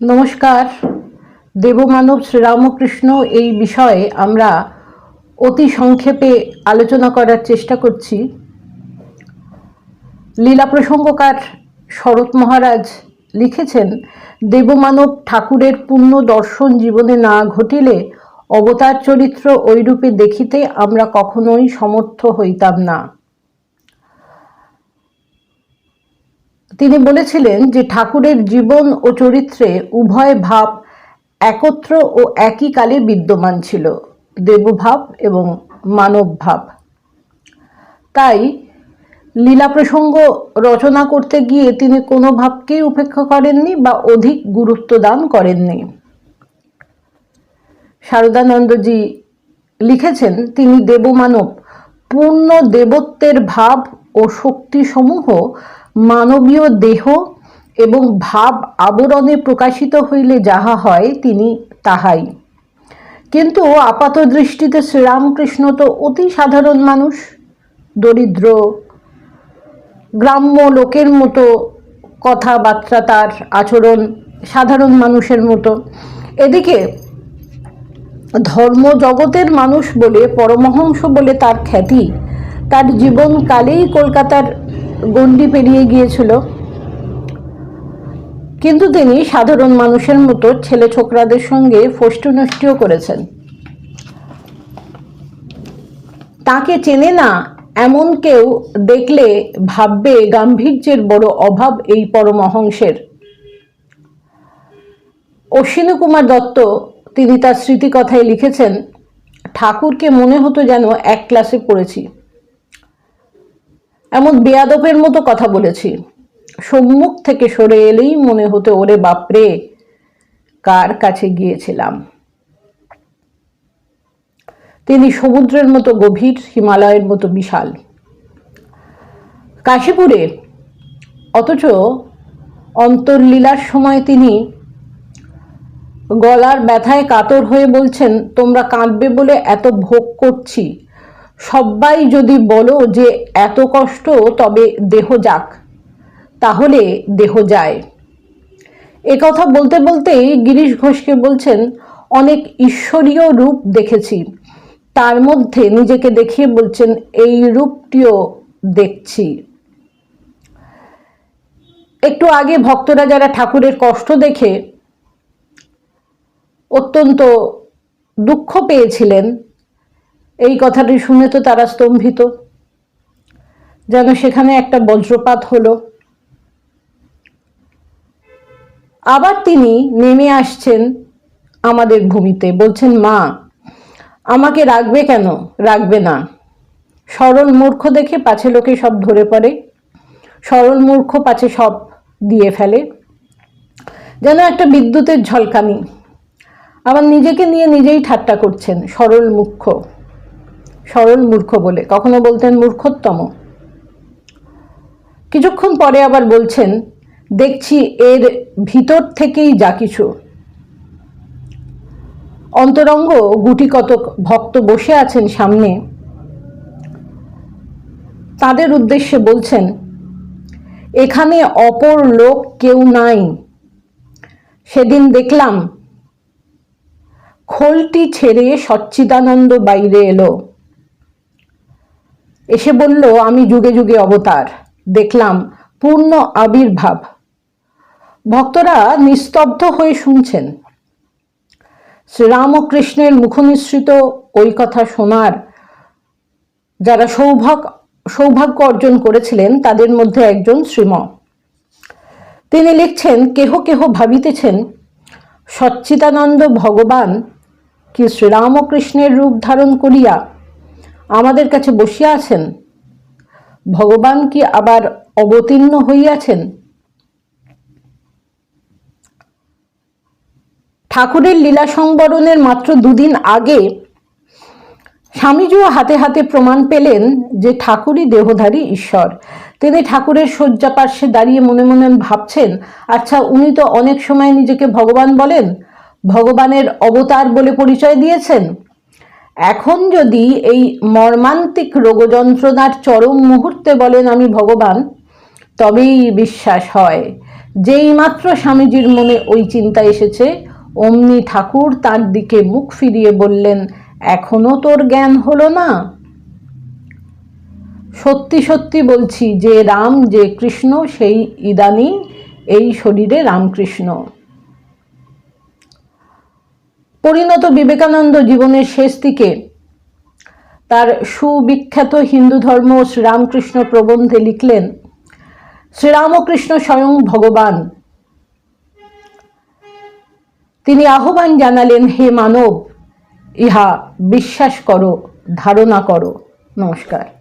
নমস্কার। দেবমানব শ্রীরামকৃষ্ণ এই বিষয়ে আমরা অতি সংক্ষেপে আলোচনা করার চেষ্টা করছি। লীলা প্রসঙ্গকার শরৎ মহারাজ লিখেছেন, দেবমানব ঠাকুরের পূর্ণ দর্শন জীবনে না ঘটিলে অবতার চরিত্র ওইরূপে দেখিতে আমরা কখনোই সমর্থ হইতাম না। তিনি বলেছিলেন যে ঠাকুরের জীবন ও চরিত্রে উভয় ভাব একত্র ও একই কালে বিদ্যমান ছিল, দেবভাব এবং মানব ভাব তাই লীলা প্রসঙ্গ রচনা করতে গিয়ে তিনি কোনো ভাবকেই উপেক্ষা করেননি বা অধিক গুরুত্ব দান করেননি। শারদানন্দজি লিখেছেন, তিনি দেবমানব, পূর্ণ দেবত্বের ভাব ও শক্তিসমূহ মানবীয় দেহ এবং ভাব আবরণে প্রকাশিত হইলে যাহা হয়, তিনি তাহাই। কিন্তু আপাত দৃষ্টিতে শ্রীরামকৃষ্ণ তো অতি সাধারণ মানুষ, দরিদ্র, গ্রাম্য লোকের মতো কথাবার্তা তার আচরণ সাধারণ মানুষের মতো। এদিকে ধর্ম জগতের মানুষ বলে, পরমহংস বলে তার খ্যাতি, তার জীবনকালেই কলকাতার গণ্ডি পেরিয়ে গিয়েছিল। কিন্তু তিনি সাধারণ মানুষের মতো ছেলে ছোকরাদের সঙ্গে ফষ্টনষ্টিও করেছেন। তাকে চেনে না এমন কেউ দেখলে ভাববে গাম্ভীর্যের বড় অভাব এই পরমহংসের। অশ্বিনী কুমার দত্ত, তিনি তার স্মৃতিকথায় লিখেছেন, ঠাকুরকে মনে হতো যেন এক ক্লাসে পড়েছি। এমন বেয়াদপের মতো কথা বলেছি। সম্মুখ থেকে সরে এলেই মনে হতো, ওরে বাপরে, কার কাছে গিয়েছিলাম? তিনি সমুদ্রের মতো গভীর, হিমালয়ের মতো বিশাল। কাশীপুরে অথচ অন্তর্লীলার সময় তিনি গলার ব্যথায় কাতর হয়ে বলছেন, তোমরা কাঁদবে বলে এত ভোগ করছি। সবাই যদি বলো যে এত কষ্ট, তবে দেহ যাক, তাহলে দেহ যায়। কথা বলতে বলতেই গিরিশ ঘোষকে বলছেন, অনেক ঈশ্বরীয় রূপ দেখেছি। তার মধ্যে নিজেকে দেখিয়ে বলছেন, এই রূপটিও দেখছি। একটু আগে ভক্তরা যারা ঠাকুরের কষ্ট দেখে, অত্যন্ত দুঃখ পেয়েছিলেন এই কথাটি শুনে তো তারা স্তম্ভিত। যেন সেখানে একটা বজ্রপাত হলো। আবার তিনি নেমে আসছেন আমাদের ভূমিতে, বলছেন, মা, আমাকে রাখবে কেন? রাখবে না। সরল মূর্খ দেখে পাছে লোকে সব ধরে পড়ে। সরল মূর্খ পাছে সব দিয়ে ফেলে। যেন একটা বিদ্যুতের ঝলকানি। আবার নিজেকে নিয়ে নিজেই ঠাট্টা করছেন সরল মুখ্য সরল মূর্খ বলে। কখনো বলতেন মূর্খোত্তম। কিছুক্ষণ পরে আবার বলছেন, দেখছি এর ভিতর থেকেই যা কিছু। অন্তরঙ্গ গুটি কতক ভক্ত বসে আছেন সামনে। তাদের উদ্দেশ্যে বলছেন, এখানে অপর লোক কেউ নাই। সেদিন দেখলাম, খোলটি ছেড়ে সচ্চিদানন্দ বাইরে এলো। এসে বলল, আমি যুগে যুগে অবতার। দেখলাম পূর্ণ আবির্ভাব। ভক্তরা নিস্তব্ধ হয়ে শুনছেন। শ্রীরামকৃষ্ণের মুখনিসৃত ওই কথা শোনার যারা সৌভাগ্য সৌভাগ্য অর্জন করেছিলেন, তাদের মধ্যে একজন শ্রীম। তিনি লিখছেন, কেহ কেহ ভাবিতেছেন, সচ্চিদানন্দ ভগবান কি শ্রীরামকৃষ্ণের রূপ ধারণ করিয়া আমাদের কাছে বসিয়া আছেন? ভগবান কি আবার অবতীর্ণ হইয়াছেন? ঠাকুরের লীলা সংবরণের মাত্র দুদিন আগে স্বামীজিও হাতে হাতে প্রমাণ পেলেন যে ঠাকুরই দেহধারী ঈশ্বর। তিনি ঠাকুরের শয্যা পার্শ্বে দাঁড়িয়ে মনে মনে ভাবছেন আচ্ছা উনি তো অনেক সময় নিজেকে ভগবান বলেন? ভগবানের অবতার বলে পরিচয় দিয়েছেন? এখন যদি এই মর্মান্তিক রোগযন্ত্রণার চরম মুহূর্তে বলেন আমি ভগবান, তবেই বিশ্বাস হয়। যেই মাত্র স্বামীজির মনে ওই চিন্তা এসেছে, অমনি ঠাকুর তার দিকে মুখ ফিরিয়ে বললেন, এখনও তোর জ্ঞান হলো না? সত্যি সত্যি বলছি, যে রাম, যে কৃষ্ণ, সেই ইদানিং এই শরীরে রামকৃষ্ণ। পরিণত বিবেকানন্দ জীবনের শেষ দিকে তার সুবিখ্যাত হিন্দু ধর্ম শ্রীরামকৃষ্ণ প্রবন্ধে লিখলেন, শ্রীরামকৃষ্ণ স্বয়ং ভগবান। তিনি আহ্বান জানালেন, হে মানব, ইহা বিশ্বাস করো, ধারণা করো। নমস্কার।